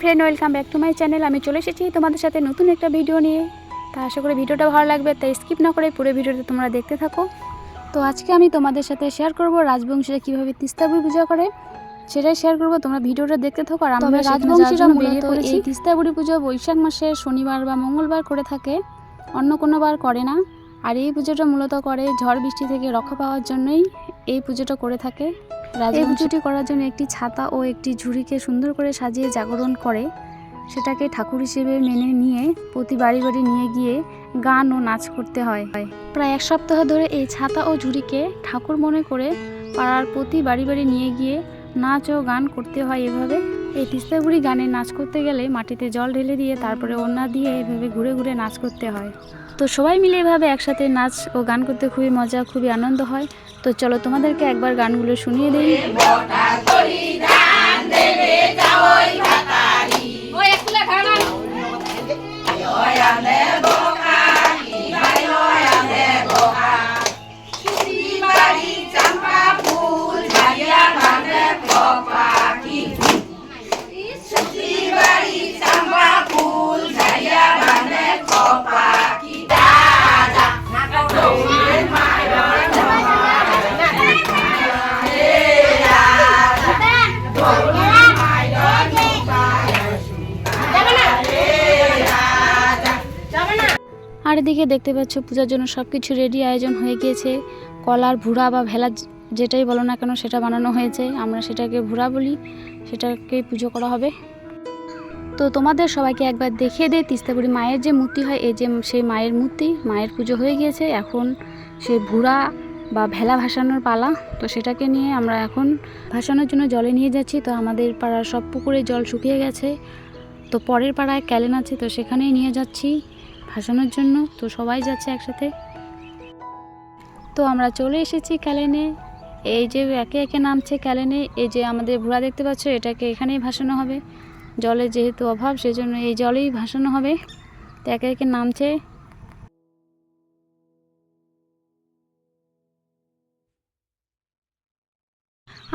Friend welcome back to my channel আমি চলে এসেছি তোমাদের সাথে নতুন একটা ভিডিও নিয়ে। তা আশা করি ভিডিওটা ভালো লাগবে তাই স্কিপ না করে পুরো ভিডিওটা তোমরা দেখতে থাকো। তো আজকে আমি তোমাদের সাথে শেয়ার করব রাজবংশীরা কীভাবে তিস্তাবুড়ি পূজা করে। সেটাই শেয়ার করব তোমরা ভিডিওটা দেখতে থাকো। আর আমরা রাজবংশীরা বেরিয়ে পড়েছি। এই তিস্তাবুড়ি পুজো বৈশাখ মাসে শনিবার বা মঙ্গলবার করে থাকে। অন্য কোনো বার করে না। আর এই পুজোটা মূলত করে ঝড় বৃষ্টি থেকে রক্ষা পাওয়ার জন্যই এই পুজোটা করে থাকে। পুজোটি করার জন্য একটি ছাতা ও একটি ঝুড়িকে সুন্দর করে সাজিয়ে জাগরণ করে। সেটাকে ঠাকুর হিসেবে মেনে নিয়ে প্রতি বাড়ি বাড়ি নিয়ে গিয়ে গান ও নাচ করতে হয়। প্রায় এক সপ্তাহ ধরে এই ছাতা ও ঝুড়িকে ঠাকুর মনে করে পাড়ার প্রতি বাড়ি বাড়ি নিয়ে গিয়ে নাচ ও গান করতে হয় এভাবে। এই তিস্তাগুড়ি গানে নাচ করতে গেলে মাটিতে জল ঢেলে দিয়ে তারপরে ওড়না দিয়ে এভাবে ঘুরে ঘুরে নাচ করতে হয়। তো সবাই মিলে এভাবে একসাথে নাচ ও গান করতে খুবই মজা, খুবই আনন্দ হয়। তো চলো তোমাদেরকে একবার গানগুলো শুনিয়ে দিই। আর এদিকে দেখতে পাচ্ছ পূজার জন্য সব কিছু রেডি আয়োজন হয়ে গিয়েছে। কলার ভুড়া বা ভেলা যেটাই বলো না কেন সেটা বানানো হয়েছে। আমরা সেটাকে ভুড়া বলি সেটাকে পুজো করা হবে। তো তোমাদের সবাইকে একবার দেখিয়ে দেয় তিস্তাপুরি মায়ের যে মূর্তি হয়, এই যে সেই মায়ের মূর্তি, মায়ের পুজো হয়ে গিয়েছে। এখন সেই ভুড়া বা ভেলা ভাসানোর পালা, তো সেটাকে নিয়ে আমরা এখন ভাসানোর জন্য জলে নিয়ে যাচ্ছি। তো আমাদের পাড়ার সব পুকুরে জল শুকিয়ে গেছে। তো পরের পাড়ায় ক্যালেন আছে, তো সেখানেই নিয়ে যাচ্ছি। ভাসানোর জন্য তো সবাই যাচ্ছে একসাথে। তো আমরা চলে এসেছি ক্যালেনে। এই যে একে একে নামছে ক্যালেনে, এই যে আমাদের ভুড়া দেখতে পাচ্ছ, এটাকে এখানেই ভাসানো হবে। জলের যেহেতু অভাব, সেজন্য এই জলেই ভাসানো হবে। তো একে একে নামছে।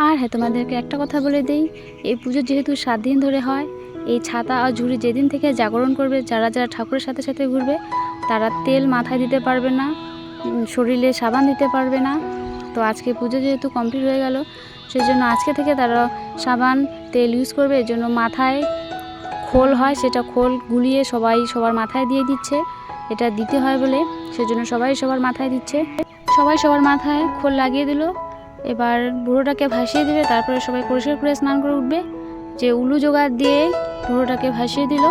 আর হ্যাঁ তোমাদেরকে একটা কথা বলে দিই, এই পুজো যেহেতু সাত দিন ধরে হয় এই ছাতা আর ঝুড়ি যেদিন থেকে জাগরণ করবে, যারা যারা ঠাকুরের সাথে সাথে ঘুরবে, তারা তেল মাথায় দিতে পারবে না শরীরে সাবান দিতে পারবে না। তো আজকে পুজো যেহেতু কমপ্লিট হয়ে গেল সেই জন্য আজকে থেকে তারা সাবান, তেল ইউজ করবে। এর জন্য মাথায় খোল হয়, সেটা খোল গুলিয়ে সবাই সবার মাথায় দিয়ে দিচ্ছে। এটা দিতে হয় বলে, সেজন্য সবাই সবার মাথায় দিচ্ছে। সবাই সবার মাথায় খোল লাগিয়ে দিল। এবার বুড়োটাকে ভাসিয়ে দিবে, তারপরে সবাই পরিষ্কার করে স্নান করে উঠবে। যে উলু জোগাড় দিয়ে বুড়োটাকে ভাসিয়ে দিল।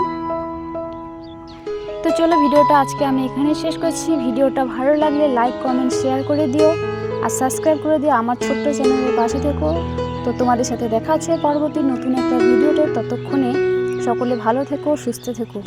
তো চলো ভিডিওটা আজকে আমি এখানে শেষ করছি। ভিডিওটা ভালো লাগলে লাইক কমেন্ট শেয়ার করে দিও। আর সাবস্ক্রাইব করে দিও আমার ছোট্ট চ্যানেলের পাশে থেকো। তো তোমাদের সাথে দেখা আছে পরবর্তী নতুন একটা ভিডিওটা ততক্ষণে সকলে ভালো থেকো, সুস্থ থেকো।